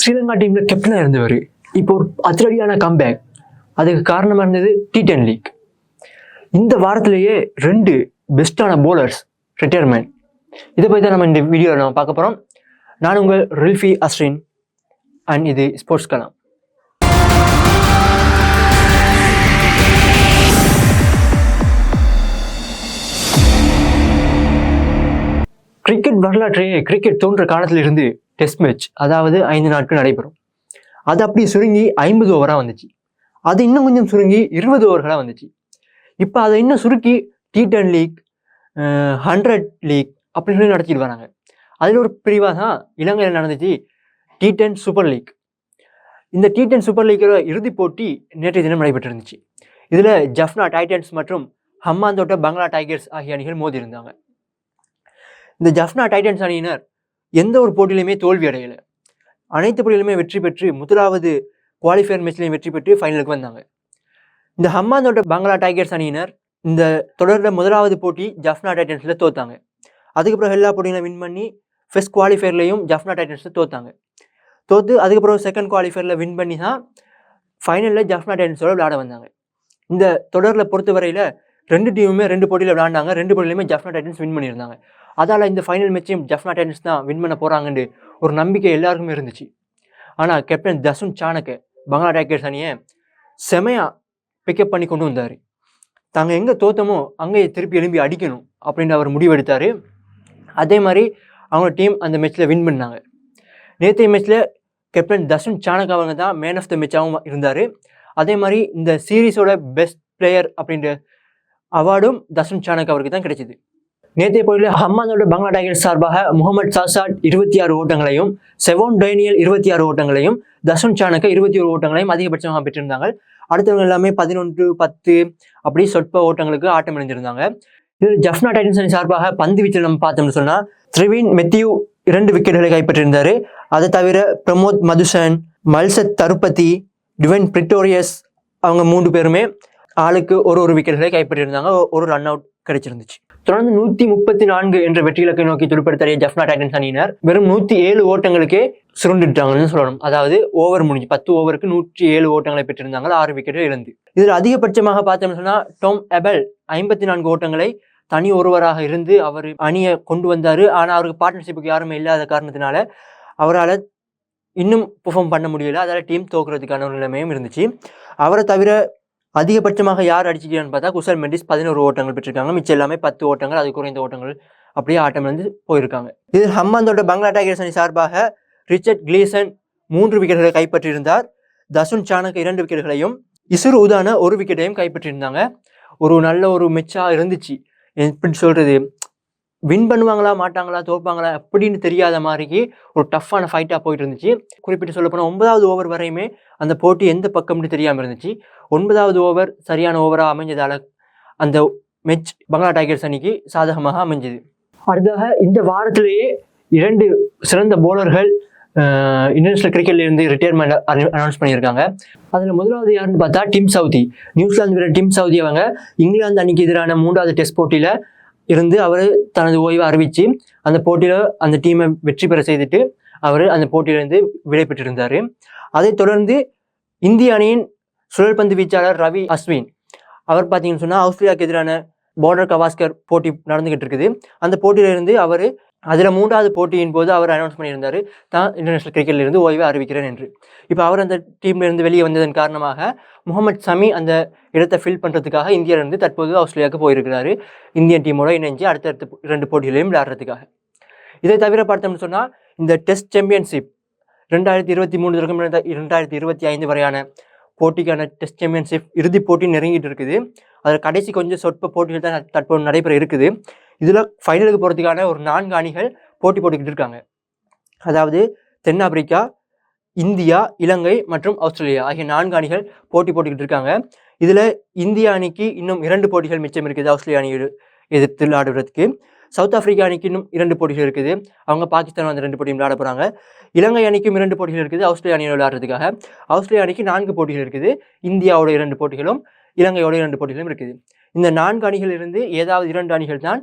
ஸ்ரீலங்கா டீமில் கேப்டனாக இருந்தவர். இப்போ ஒரு அதிரடியான கம்பேக் அதுக்கு காரணமாக இருந்தது டி டென் லீக் இந்த வாரத்திலேயே ரெண்டு பெஸ்ட்டான போலர்ஸ் ரிட்டையர்மெண்ட் இதை பற்றி தான் நம்ம இந்த வீடியோவில் நம்ம பார்க்க போகிறோம் நான் உங்கள் ரில்ஃபி அஸ்ரின் அண்ட் இது ஸ்போர்ட்ஸ் கலாம். கிரிக்கெட் வரலாற்றையே கிரிக்கெட் தோன்ற காலத்திலிருந்து டெஸ்ட் மேட்ச் அதாவது ஐந்து நாட்கள் நடைபெறும். அது அப்படி சுருங்கி ஐம்பது ஓவராக வந்துச்சு. அது இன்னும் கொஞ்சம் சுருங்கி இருபது ஓவர்களாக வந்துச்சு. இப்போ அதை இன்னும் சுருக்கி T ten league hundred league அப்படின்னு சொல்லி நடத்திட்டு வராங்க. அதில் ஒரு பிரிவாக தான் இலங்கையில் நடந்துச்சு டி டென் சூப்பர் லீக் இந்த டி டென் சூப்பர் லீக்கோட இறுதிப் போட்டி நேற்றைய தினம் நடைபெற்றிருந்துச்சு. இதில் ஜஃப்னா டைட்டன்ஸ் மற்றும் ஹம்மாந்தோட்ட பங்களா டைகர்ஸ் ஆகிய அணிகள் மோதி இருந்தாங்க இந்த ஜஃப்னா டைட்டன்ஸ் அணியினர் எந்த ஒரு போட்டியிலையுமே தோல்வி அடையலை. அனைத்து போட்டியிலுமே வெற்றி பெற்று முதலாவது குவாலிஃபயர் மேட்ச்லையும் வெற்றி பெற்று ஃபைனலுக்கு வந்தாங்க. இந்த ஹம்மாந்தோட்ட பங்களா டைகர்ஸ் அணியினர் இந்த தொடரில் முதலாவது போட்டி ஜஃப்னா டைட்டன்ஸில் தோத்தாங்க. அதுக்கப்புறம் எல்லா போட்டியிலும் வின் பண்ணி ஃபர்ஸ்ட் குவாலிஃபயர்லையும் ஜஃப்னா டைட்டன்ஸில் தோத்தாங்க. தோற்று அதுக்கப்புறம் செகண்ட் குவாலிஃபயரில் வின் பண்ணி தான் ஃபைனலில் ஜஃப்னா டைட்டன்ஸோட விளையாட வந்தாங்க. இந்த தொடரில் பொறுத்தவரையில் ரெண்டு டீமுமே ரெண்டு போட்டியில் விளாண்டாங்க ரெண்டு போட்டியிலுமே ஜஃப்னா டைட்டன்ஸ் வின் பண்ணியிருந்தாங்க. அதால் இந்த ஃபைனல் மேட்சையும் ஜஃப்னா டைட்டன்ஸ் தான் வின் பண்ண போகிறாங்கன்னு ஒரு நம்பிக்கை எல்லாருக்குமே இருந்துச்சு. ஆனால் கேப்டன் தசுன் சாணக்க பங்களா டைகர்ஸ் அணியை செமையாக பிக்கப் பண்ணி கொண்டு வந்தார். தாங்கள் எங்கே தோத்தமோ அங்கேயே திருப்பி எழும்பி அடிக்கணும் அப்படின்னு அவர் முடிவெடுத்தார் அதே மாதிரி அவங்க டீம் அந்த மேட்ச்சில் வின் பண்ணாங்க. நேற்றைய மேட்ச்சில் கேப்டன் தசுன் சாணக் அவங்க தான் மேன் ஆஃப் த மேட்சாகவும் இருந்தார். அதே மாதிரி இந்த சீரீஸோட பெஸ்ட் பிளேயர் அப்படின்ற அவார்டும் தசுன் சாணக் அவருக்கு தான் கிடைச்சிது. நேற்றைய போட்டியில் ஹம்மானோட பங்களா டைகர்ஸ் சார்பாக முகமது சாசாட் இருபத்தி ஆறு ஓட்டங்களையும் செவோன் டேனியல் இருபத்தி ஆறு ஓட்டங்களையும் தசுன் சாணக்க இருபத்தி ஒரு ஓட்டங்களையும் அதிகபட்சமாக பெற்றிருந்தாங்க. அடுத்தவங்க எல்லாமே பதினொன்று பத்து அப்படி சொற்ப ஓட்டங்களுக்கு ஆட்டம் இணைந்திருந்தாங்க. இது ஜஃப்னா டைட்டன்ஸ் அணி சார்பாக பந்து வீச்சில் நம்ம பார்த்தோம்னு சொன்னால் த்ரிவின் மெத்தியூ இரண்டு விக்கெட்டுகளை கைப்பற்றியிருந்தார். அதை தவிர பிரமோத் மதுசன் மல்சத் தருப்பதி டிவன் பிரிட்டோரியஸ் அவங்க மூன்று பேருமே ஆளுக்கு ஒரு ஒரு விக்கெட்டுகளை கைப்பற்றியிருந்தாங்க. ஒரு ரன் அவுட் கிடைச்சிருந்துச்சு. தொடர்ந்து நூத்தி முப்பத்தி நான்கு என்ற வெற்றி இலக்கை நோக்கி துடுப்படுத்திய ஜஃப்னா டைட்டன்ஸ் அணியினர். வெறும் நூத்தி ஏழு ஓட்டங்களுக்கே சுருண்டுட்டாங்கன்னு சொல்லணும். அதாவது ஓவர் முடிஞ்சு பத்து ஓவருக்கு நூற்றி ஏழு ஓட்டங்களை பெற்றிருந்தாங்க. ஆறு விக்கெட்டை இழந்து. இதில் அதிகபட்சமாக பார்த்தோம்னு சொன்னா டோம் எபல் ஐம்பத்தி நான்கு ஓட்டங்களை தனி ஒருவராக இருந்து அவர் அணியை கொண்டு வந்தார். ஆனால் அவருக்கு பார்ட்னர்ஷிப்புக்கு யாருமே இல்லாத காரணத்தினால அவரால் இன்னும் பெர்ஃபார்ம் பண்ண முடியல. அதால் டீம் தோக்குறதுக்கான ஒரு நிலைமையும் இருந்துச்சு. அவரை தவிர அதிகபட்சமாக யார் அடிச்சிக்கிறான்னு பார்த்தா குசல் மெண்டிஸ் பதினோரு ஓட்டங்கள் பெற்றிருக்காங்க. மிச்சம் எல்லாமே பத்து ஓட்டங்கள் அது குறைந்த ஓட்டங்கள் அப்படியே ஆட்டம் வந்து போயிருக்காங்க. இதில் ஹம்மாந்தோட பங்களா டைகர்ஸ் அணி சார்பாக ரிச்சர்ட் கிளீசன் மூன்று விக்கெட்டுகளை கைப்பற்றியிருந்தார். தசுன் சானக் இரண்டு விக்கெட்டுகளையும் இசுரு உதான ஒரு விக்கெட்டையும் கைப்பற்றியிருந்தாங்க. ஒரு நல்ல ஒரு மெச்சாக இருந்துச்சு. எப்படி சொல்கிறது வின் பண்ணுவாங்களா மாட்டாங்களா தோற்பாங்களா அப்படின்னு தெரியாத மாதிரிக்கு ஒரு டஃப்பான ஃபைட்டாக போயிட்டு இருந்துச்சு குறிப்பிட்டு சொல்ல போனால் ஒன்பதாவது ஓவர் வரையுமே அந்த போட்டி எந்த பக்கம்னு தெரியாமல் இருந்துச்சு. ஒன்பதாவது ஓவர் சரியான ஓவராக அமைஞ்சதால் அந்த மெச் பங்களா டைகர்ஸ் அணிக்கு சாதகமாக அமைஞ்சது. அடுத்தாக இந்த வாரத்திலேயே இரண்டு சிறந்த போலர்கள் இன்டர்நேஷனல் கிரிக்கெட்ல இருந்து ரிட்டையர்மெண்ட் அனௌன்ஸ் பண்ணியிருக்காங்க. அதில் முதலாவது யாருன்னு பார்த்தா டிம் சவுதி நியூசிலாந்து வீரர் டிம் சவுதி அவங்க. இங்கிலாந்து அணிக்கு எதிரான மூன்றாவது டெஸ்ட் போட்டியில் இருந்து அவர் தனது ஓய்வை அறிவித்து அந்த போட்டியில் அந்த டீமை வெற்றி பெற செய்துட்டு அவர் அந்த போட்டியிலிருந்து விடை பெற்றிருந்தார். அதைத் தொடர்ந்து இந்திய அணியின் சுழற்பந்து வீச்சாளர் ரவி அஸ்வின் அவர் பார்த்தீங்கன்னு சொன்னால் ஆஸ்திரேலியாவுக்கு எதிரான பார்டர் கவாஸ்கர் போட்டி நடந்துகிட்டு இருக்குது. அந்த போட்டியிலிருந்து அவர் அதில் மூன்றாவது போட்டியின் போது அவர் அனௌன்ஸ் பண்ணியிருந்தார் தான் இன்டர்நேஷனல் கிரிக்கெட்லேருந்து ஓய்வை அறிவிக்கிறேன் என்று. இப்போ அவர் அந்த டீம்லேருந்து வெளியே வந்ததன் காரணமாக முகமது சமி அந்த இடத்தை ஃபில் பண்ணுறதுக்காக இந்தியாவிலிருந்து தற்போது ஆஸ்திரேலியாவுக்கு போயிருக்கிறாரு இந்தியன் டீமோட இணைஞ்சு அடுத்தடுத்த இரண்டு போட்டிகளையும் விளையாடுறதுக்காக. இதை தவிர பார்த்தோம்னு சொன்னால் இந்த டெஸ்ட் சாம்பியன்ஷிப் ரெண்டாயிரத்தி இருபத்தி மூணு தொடக்கம் ரெண்டாயிரத்தி இருபத்தி ஐந்து வரையான போட்டிக்கான டெஸ்ட் சாம்பியன்ஷிப் இறுதிப் போட்டி நெருங்கிட்டு இருக்குது. அதில் கடைசி கொஞ்சம் சொற்ப போட்டிகள் தான் தற்போது நடைபெற இருக்குது. இதில் ஃபைனலுக்கு போகிறதுக்கான ஒரு நான்கு அணிகள் போட்டி போட்டுக்கிட்டு இருக்காங்க. அதாவது தென்னாப்பிரிக்கா இந்தியா இலங்கை மற்றும் ஆஸ்திரேலியா ஆகிய நான்கு அணிகள் போட்டி போட்டுக்கிட்டு இருக்காங்க. இதில் இந்திய அணிக்கு இன்னும் இரண்டு போட்டிகள் மிச்சம் இருக்குது ஆஸ்திரேலியா அணி எதிர்த்து விளையாடுறதுக்கு சவுத் ஆப்பிரிக்கா அணிக்கு இன்னும் இரண்டு போட்டிகள் இருக்குது. அவங்க பாகிஸ்தான் வந்து ரெண்டு போட்டியும் விளையாட போகிறாங்க இலங்கை அணிக்கும் இரண்டு போட்டிகள் இருக்குது ஆஸ்திரேலியா அணியில் விளையாடுறதுக்காக. ஆஸ்திரேலியா அணிக்கு நான்கு போட்டிகள் இருக்குது. இந்தியாவோட இரண்டு போட்டிகளும் இலங்கையோட இரண்டு போட்டிகளும் இருக்குது. இந்த நான்கு அணிகளிலிருந்து ஏதாவது இரண்டு அணிகள் தான்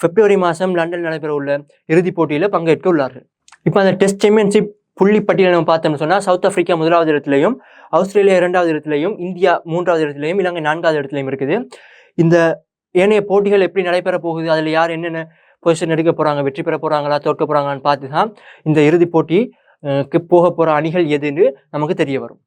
பிப்ரவரி மாதம் லண்டன் நடைபெற உள்ள இறுதிப் போட்டியில் பங்கேற்க உள்ளார்கள். இப்போ அந்த டெஸ்ட் சாம்பியன்ஷிப் புள்ளி பட்டியலை நம்ம பார்த்தோம்னு சொன்னால் சவுத் ஆஃப்ரிக்கா முதலாவது இடத்துலையும் ஆஸ்திரேலியா இரண்டாவது இடத்துலையும் இந்தியா மூன்றாவது இடத்துலையும் இலங்கை நான்காவது இடத்துலையும் இருக்குது. இந்த ஏனைய போட்டிகள் எப்படி நடைபெற போகுது அதில் யார் என்னென்ன பொசிஷன் எடுக்க போகிறாங்க வெற்றி பெற போகிறாங்களா தோற்க போகிறாங்கன்னு பார்த்து தான் இந்த இறுதிப் போட்டிக்கு போக போகிற அணிகள் எதுன்னு நமக்கு தெரிய வரும்.